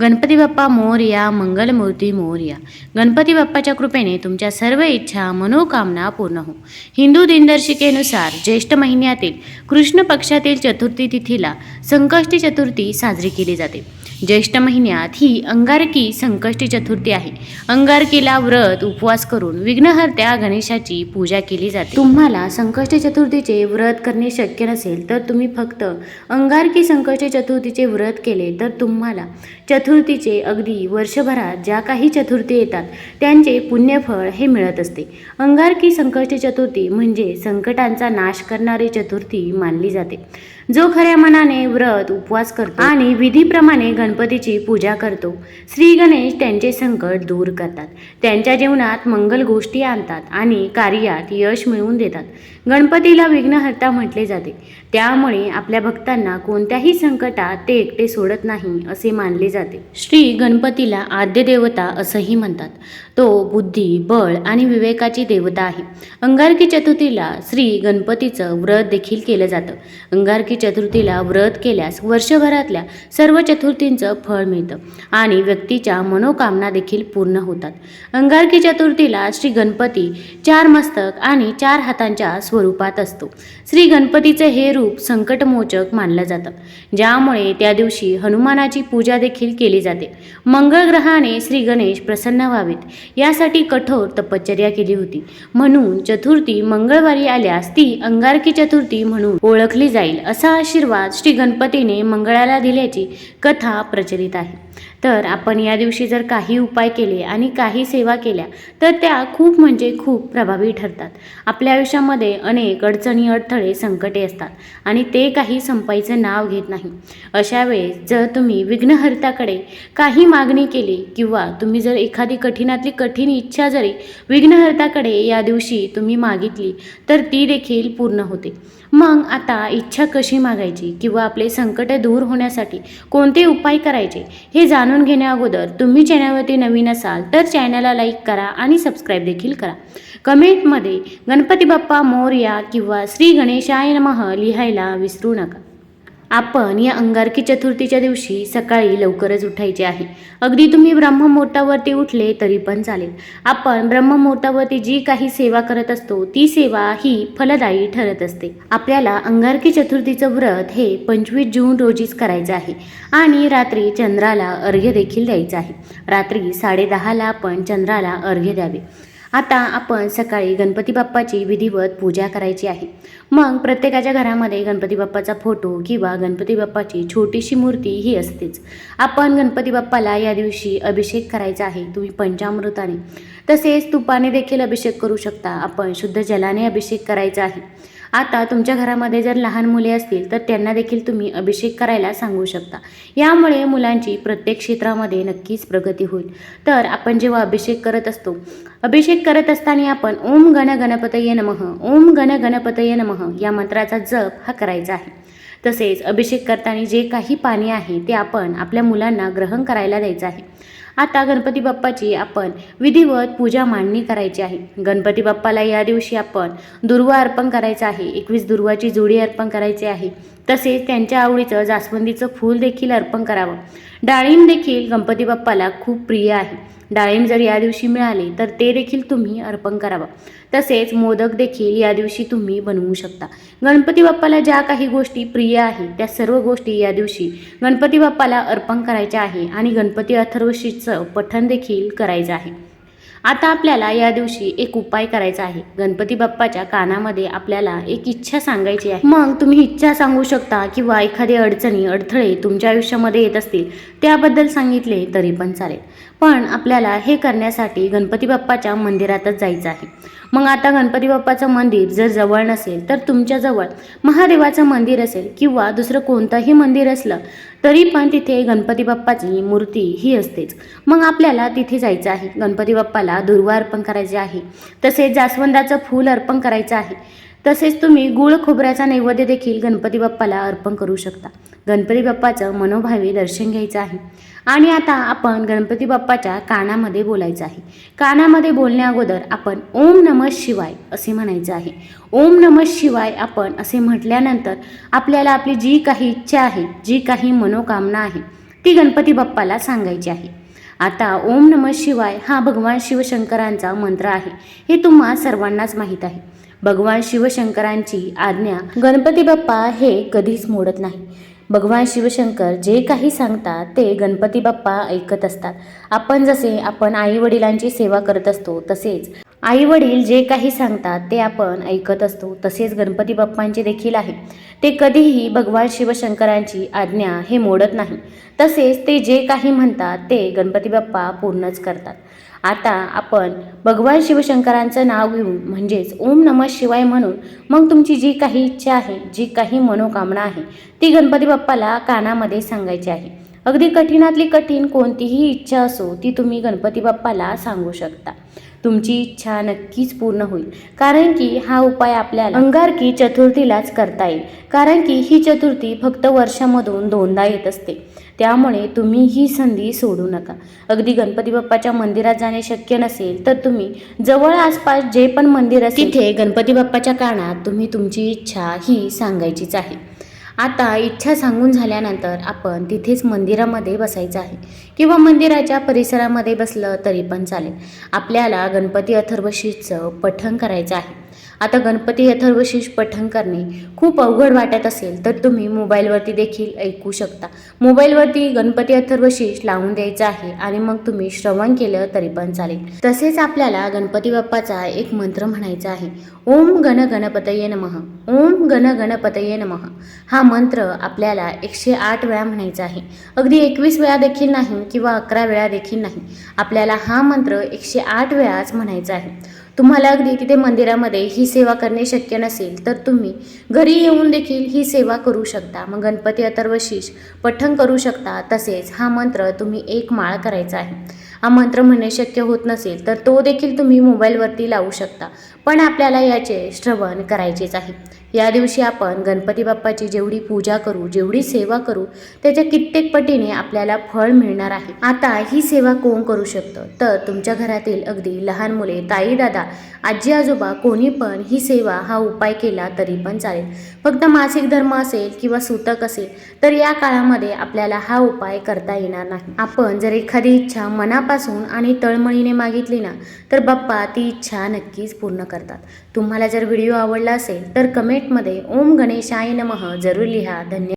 गणपती बाप्पा मोरया मंगलमूर्ती मोरया. गणपती बाप्पाच्या कृपेने तुमच्या सर्व इच्छा मनोकामना पूर्ण हो. हिंदू दिनदर्शिकेनुसार ज्येष्ठ महिन्यातील कृष्ण पक्षातील चतुर्थी तिथीला संकष्टी चतुर्थी साजरी केली जाते. ज्येष्ठ महिन्यात ही अंगारकी संकष्टी चतुर्थी आहे. अंगारकीला व्रत उपवास करून विघ्नहर्त्या गणेशाची पूजा केली जाते. तुम्हाला संकष्टी चतुर्थीचे व्रत करणे शक्य नसेल तर तुम्ही फक्त अंगारकी संकष्टी चतुर्थीचे व्रत केले तर तुम्हाला चतुर्थीचे अगदी वर्षभरात ज्या काही चतुर्थी येतात त्यांचे पुण्यफळ हे मिळत असते. अंगारकी संकष्ट चतुर्थी म्हणजे संकटांचा नाश करणारी चतुर्थी मानली जाते. जो खऱ्या मनाने व्रत उपवास करतो आणि विधीप्रमाणे गणपतीची पूजा करतो. श्री गणेश त्यांचे संकट दूर करतात. त्यांच्या जीवनात मंगल गोष्टी आणतात आणि कार्यात यश मिळवून देतात. गणपतीला विघ्नहर्ता म्हटले जाते. त्यामुळे आपल्या भक्तांना कोणत्याही संकटात ते एकटे सोडत नाही असे मानले जाते. श्री गणपतीला आद्य देवता असंही म्हणतात. तो बुद्धी बळ आणि विवेकाची देवता आहे. अंगारकी चतुर्थीला श्री गणपतीचं व्रत देखील केलं जातं. अंगारकी चतुर्थीला व्रत केल्यास वर्षभरातल्या सर्व चतुर्थींचं फळ मिळतं आणि व्यक्तीच्या मनोकामना देखील पूर्ण होतात. अंगारकी चतुर्थीला श्री गणपती चार मस्तक आणि चार हातांच्या स्वरूपात असतो. श्री गणपतीचं हे रूप संकटमोचक मानलं जातं. ज्यामुळे त्या दिवशी हनुमानाची पूजा देखील केली जाते. मंगळ ग्रहाने श्री गणेश प्रसन्न व्हावेत. यासाठी कठोर तपश्चर्या केली होती. म्हणून चतुर्थी मंगळवारी आल्यास ती अंगारकी चतुर्थी म्हणून ओळखली जाईल असं आशीर्वाद श्री गणपतीने मंगळाला दिल्याची कथा प्रचलित आहे. तर आपण या दिवशी जर काही उपाय केले आणि काही सेवा केल्या तर त्या खूप म्हणजे खूप प्रभावी ठरतात. आपल्या आयुष्यामध्ये अनेक अडचणी अडथळे संकटे असतात आणि ते काही संपायचं नाव घेत नाही. अशा वेळेस जर तुम्ही विघ्नहर्ताकडे काही मागणी केली किंवा तुम्ही जर एखादी कठीणातली कठीण इच्छा जरी विघ्नहर्ताकडे या दिवशी तुम्ही मागितली तर ती देखील पूर्ण होते. मग आता इच्छा कशी मागायची किंवा आपले संकट दूर होण्यासाठी कोणते उपाय करायचे हे जाणून घेण्याअगोदर तुम्ही चॅनलवरती नवीन असाल तर चॅनलला लाईक करा आणि सबस्क्राईब देखील करा. कमेंटमध्ये गणपती बाप्पा मोर्या किंवा श्री गणेशाय नमः लिहायला विसरू नका. आपण या अंगारकी चतुर्थीच्या दिवशी सकाळी लवकरच उठायचे आहे. अगदी तुम्ही ब्रह्ममुहूर्तावरती उठले तरी पण चालेल. आपण ब्रह्ममुहूर्तावरती जी काही सेवा करत असतो ती सेवा ही फलदायी ठरत असते. आपल्याला अंगारकी चतुर्थीचं व्रत हे पंचवीस जून रोजीच करायचं आहे आणि रात्री चंद्राला अर्घ्य देखील द्यायचं आहे. रात्री साडेदहाला आपण चंद्राला अर्घ्य द्यावे. आता आपण सकाळी गणपती बाप्पाची विधिवत पूजा करायची आहे. मग प्रत्येकाच्या घरामध्ये गणपती बाप्पाचा फोटो किंवा गणपती बाप्पाची छोटीशी मूर्ती ही असतेच. आपण गणपती बाप्पाला या दिवशी अभिषेक करायचा आहे तुम्ही पंचामृताने. तसेच तुपाने देखील अभिषेक करू शकता आपण शुद्ध जलाने अभिषेक करायचा आहे. आता तुमच्या घरामध्ये जर लहान मुले असतील तर त्यांना देखील तुम्ही अभिषेक करायला सांगू शकता. यामुळे मुलांची प्रत्येक क्षेत्रामध्ये नक्कीच प्रगती होईल. तर आपण जेव्हा अभिषेक करत असतो अभिषेक करत असताना आपण ओम गण गणपतये नमः ओम गण गणपतये नमः या मंत्राचा जप हा करायचा आहे. तसेच अभिषेक करताना जे काही पाणी आहे ते आपण आपल्या मुलांना ग्रहण करायला द्यायचं आहे. आता गणपती बाप्पाची आपण विधिवत पूजा मांडणी करायची आहे. गणपती बाप्पाला या दिवशी आपण दुर्वा अर्पण करायचं आहे. एकवीस दुर्वाची जोडी अर्पण करायची आहे. तसेच त्यांच्या आवडीचं जास्वंदीचं फूल देखील अर्पण करावं. डाळिंब देखील गणपती बाप्पाला खूप प्रिय आहे. डाळिंब जर या दिवशी मिळाले तर ते देखील तुम्ही अर्पण करावं. तसेच मोदक देखील या दिवशी तुम्ही बनवू शकता. गणपती बाप्पाला ज्या काही गोष्टी प्रिय आहेत त्या सर्व गोष्टी या दिवशी गणपती बाप्पाला अर्पण करायच्या आहे आणि गणपती अथर्वशीचं पठण देखील करायचं आहे. आता आपल्याला या दिवशी एक उपाय करायचा आहे. गणपती बाप्पाच्या कानामध्ये आपल्याला एक इच्छा सांगायची आहे. मग तुम्ही इच्छा सांगू शकता किंवा एखादी अडचणी अडथळे तुमच्या आयुष्यामध्ये येत असतील त्याबद्दल सांगितले तरी पण चालेल. पण आपल्याला हे करण्यासाठी गणपती बाप्पाच्या मंदिरातच जायचं आहे. मग आता गणपती बाप्पाचं मंदिर जर जवळ नसेल तर तुमच्याजवळ महादेवाचं मंदिर असेल किंवा दुसरं कोणतंही मंदिर असलं तरी पण तिथे गणपती बाप्पाची मूर्ती ही असतेच. मग आपल्याला तिथे जायचं आहे. गणपती बाप्पाला दुर्वा अर्पण करायचे आहे. तसेच जास्वंदाचं फूल अर्पण करायचं आहे. तसेच तुम्ही गुळ खोबऱ्याचा नैवेद्य देखील गणपती बाप्पाला अर्पण करू शकता. गणपती बाप्पाचं मनोभावे दर्शन घ्यायचं आहे. आणि आता आपण गणपती बाप्पाच्या कानामध्ये बोलायचं आहे. कानामध्ये बोलण्या अगोदर आपण ओम नमः शिवाय असे म्हणायचं आहे. ओम नमः शिवाय आपण असे म्हटल्यानंतर आपल्याला आपली जी काही इच्छा आहे जी काही मनोकामना आहे ती गणपती बाप्पाला सांगायची आहे. आता ओम नम शिवाय हा भगवान शिवशंकरांचा मंत्र आहे. हे तुम्हा सर्वांनाच माहीत आहे. भगवान शिवशंकरांची आज्ञा गणपती बाप्पा हे कधीच मोडत नाही. भगवान शिवशंकर जे काही सांगतात ते गणपती बाप्पा ऐकत असतात. आपण जसे आपण आई वडिलांची सेवा करत असतो तसेच आई वडील जे काही सांगतात ते आपण ऐकत असतो. तसेच गणपती बाप्पांचे देखील आहे. ते कधीही भगवान शिवशंकरांची आज्ञा हे मोडत नाही. तसेच ते जे काही म्हणतात ते गणपती बाप्पा पूर्णच करतात. आता आपण भगवान शिवशंकरांचं नाव घेऊन म्हणजेच ओम नमः शिवाय म्हणून मग तुमची जी काही इच्छा आहे जी काही मनोकामना आहे ती गणपती बाप्पाला कानामध्ये सांगायची आहे. अगदी कठीणातली कठीण कोणतीही इच्छा असो ती तुम्ही गणपती बाप्पाला सांगू शकता. तुमची इच्छा नक्कीच पूर्ण होईल. कारण की हा उपाय आपल्याला अंगारकी चतुर्थीलाच करता येईल. कारण की ही चतुर्थी फक्त वर्षामधून दोनदा येत असते. त्यामुळे तुम्ही ही संधी सोडू नका. अगदी गणपती बाप्पाच्या मंदिरात जाणे शक्य नसेल तर तुम्ही जवळ आसपास जे पण मंदिर असेल तिथे गणपती बाप्पाच्या कानात तुम्ही तुमची इच्छा ही सांगायचीच आहे. आता इच्छा सांगून झाल्यानंतर आपण तिथेच मंदिरामध्ये बसायचं आहे. किंवा मंदिराच्या परिसरामध्ये बसलं तरी पण चालेल. आपल्याला गणपती अथर्वशीचं पठण करायचं आहे. आता गणपती अथर्वशीष पठण करणे. खूप अवघड वाटत असेल तर तुम्ही मोबाईलवरती देखील ऐकू शकता. मोबाईलवरती गणपती अथर्वशीष लावून द्यायचं आहे आणि मग तुम्ही श्रवण केलं तरी पण चालेल. तसेच आपल्याला गणपती बाप्पाचा एक मंत्र म्हणायचा आहे. ओम गण गणपतये नमः. ओम गण गणपतये नमः. हा मंत्र आपल्याला एकशे आठ वेळा म्हणायचा आहे. अगदी एकवीस वेळा देखील नाही किंवा अकरा वेळा देखील नाही. आपल्याला हा मंत्र एकशे आठ वेळाच म्हणायचा आहे. तुम्हाला अगदी तिथे मंदिरामध्ये ही सेवा करणे शक्य नसेल तर तुम्ही घरी येऊन देखील ही सेवा करू शकता. मग गणपती अथर्वशीष पठण करू शकता. तसेच हा मंत्र तुम्ही एक माळ करायचा आहे. हा मंत्र म्हणणे शक्य होत नसेल तर तो देखील तुम्ही मोबाईलवरती लावू शकता. पण आपल्याला याचे श्रवण करायचेच आहे. या दिवशी आपण गणपती बाप्पाची जेवढी पूजा करू जेवढी सेवा करू त्याच्या कित्येक पटीने आपल्याला फळ मिळणार आहे. आता ही सेवा कोण करू शकतं? तर तुमच्या घरातील अगदी लहान मुले ताई दादा आजी आजोबा कोणी पण ही सेवा हा उपाय केला तरी पण चालेल. फक्त मासिक धर्म असेल किंवा सूतक असेल तर या काळामध्ये आपल्याला हा उपाय करता येणार नाही. आपण जर एखादी इच्छा मनापासून आणि तळमळीने मागितली ना तर बाप्पा ती इच्छा नक्कीच पूर्ण करतात. तुम्हाला जर व्हिडिओ आवडला असेल तर कमेंटमध्ये ओम गणेशाय नमः जरूर लिहा. धन्यवाद